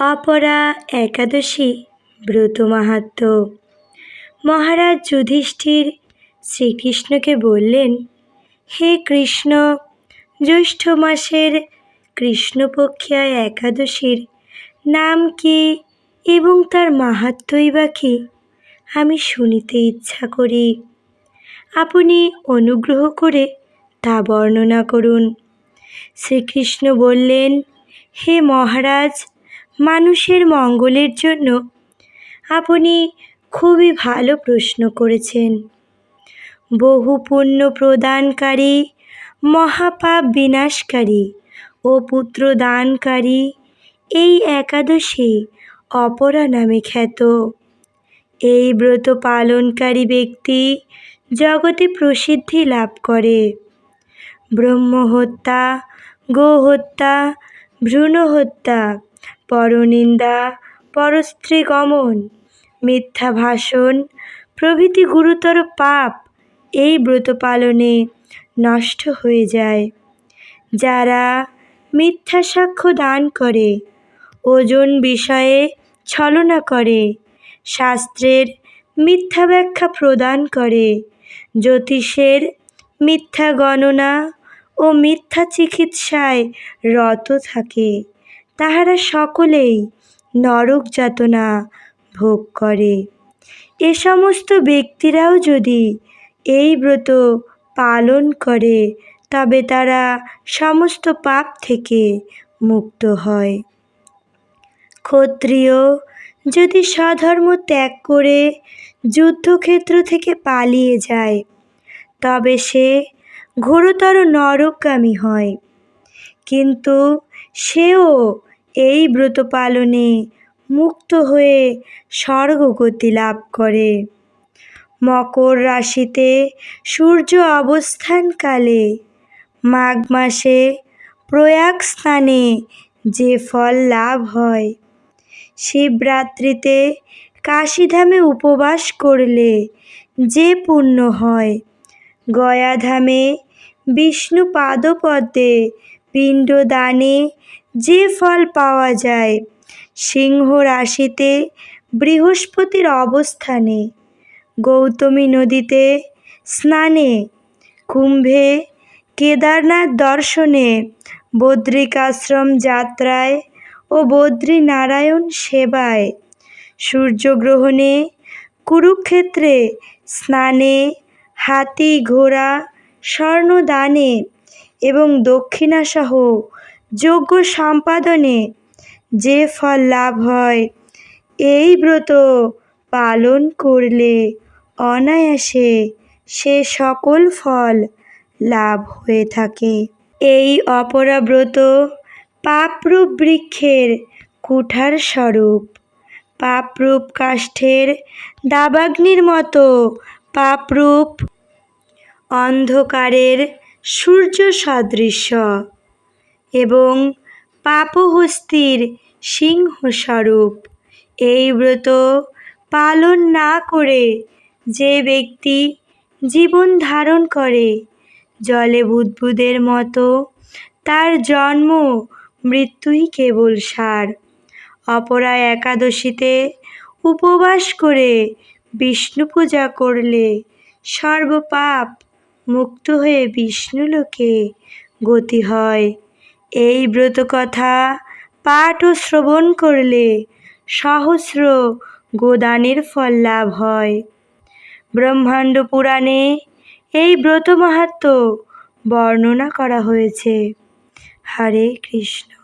অপরা একাদশী ব্রত মাহাত্ম্য মহারাজ যুধিষ্ঠির শ্রীকৃষ্ণকে বললেন, হে কৃষ্ণ, জ্যৈষ্ঠ মাসের কৃষ্ণপক্ষিয়া একাদশীর নাম কি এবং তার মাহাত্মই বা কী? আমি শুনিতে ইচ্ছা করি। আপনি অনুগ্রহ করে তা বর্ণনা করুন। শ্রীকৃষ্ণ বললেন, হে মহারাজ মানুষের মঙ্গলের জন্য আপনি খুবই ভালো প্রশ্ন করেছেন। বহু পুণ্য প্রদানকারী, মহাপাপ বিনাশকারী ও পুত্র দানকারী এই একাদশী অপরা নামে খ্যাত। এই ব্রত পালনকারী ব্যক্তি জগতে প্রসিদ্ধি লাভ করে। ব্রহ্মহত্যা, গোহত্যা ভ্রূণ হত্যা পরনিন্দা পরস্ত্রী গমন মিথ্যা ভাষণ প্রভৃতি গুরুতর পাপ, এই ব্রত পালনে নষ্ট হয়ে যায়। যারা মিথ্যা সাক্ষ্য দান করে, ওজন বিষয়ে ছলনা করে, শাস্ত্রের মিথ্যা ব্যাখ্যা প্রদান করে, জ্যোতিষের মিথ্যা গণনা ও মিথ্যা চিকিৎসায় রত থাকে। তাহারা সকলেই নরক যাতনা ভোগ করে। এ সমস্ত ব্যক্তিরাও যদি এই ব্রত পালন করে, তবে তারা সমস্ত পাপ থেকে মুক্ত হয়। ক্ষত্রিয়, যদি স্বধর্ম ত্যাগ করে যুদ্ধক্ষেত্র থেকে পালিয়ে যায়, তবে সে ঘোরতর নরকগামী হয়। কিন্তু সেও এই ব্রত পালনে মুক্ত হয়ে স্বর্গগতি লাভ করে। মকর রাশিতে সূর্য অবস্থানকালে মাঘ মাসে প্রয়াগ স্থানে যে ফল লাভ হয়, শিবরাত্রিতে কাশীধামে উপবাস করলে যে পুণ্য হয়, গয়াধামে বিষ্ণু পাদপদ্মে পিণ্ডদানে যে ফল পাওয়া যায়, সিংহ রাশিতে বৃহস্পতির অবস্থানে, গৌতমী নদীতে স্নানে, কুম্ভে কেদারনাথ দর্শনে, বদ্রিকাশ্রম যাত্রায় ও বদ্রীনারায়ণ সেবায়, সূর্যগ্রহণে, কুরুক্ষেত্রে স্নানে, হাতি ঘোড়া স্বর্ণদানে এবং দক্ষিণাসহ যজ্ঞ সম্পাদনে যে ফল লাভ হয়, এই ব্রত পালন করলে অনায়াসে সে সকল ফল লাভ হয়ে থাকে। এই অপরা ব্রত পাপরূপ বৃক্ষের কুঠার স্বরূপ। পাপরূপ কাষ্ঠের দাবাগ্নির মতো পাপরূপ অন্ধকারের সূর্য সদৃশ এবং পাপহস্তির সিংহস্বরূপ। এই ব্রত পালন না করে যে ব্যক্তি জীবন ধারণ করে, জলে বুদ্বুদের মতো তার জন্ম মৃত্যুই কেবল সার। অপরা একাদশীতে উপবাস করে বিষ্ণু পূজা করলে সর্বপাপ মুক্ত হয়ে বিষ্ণুলোকে গতি হয়। এই ব্রত কথা পাঠ ও শ্রবণ করলে সহস্র গোদানের ফল লাভ হয়। ব্রহ্মাণ্ড পুরাণে এই ব্রত মাহাত্ম বর্ণনা করা হয়েছে। হরে কৃষ্ণ।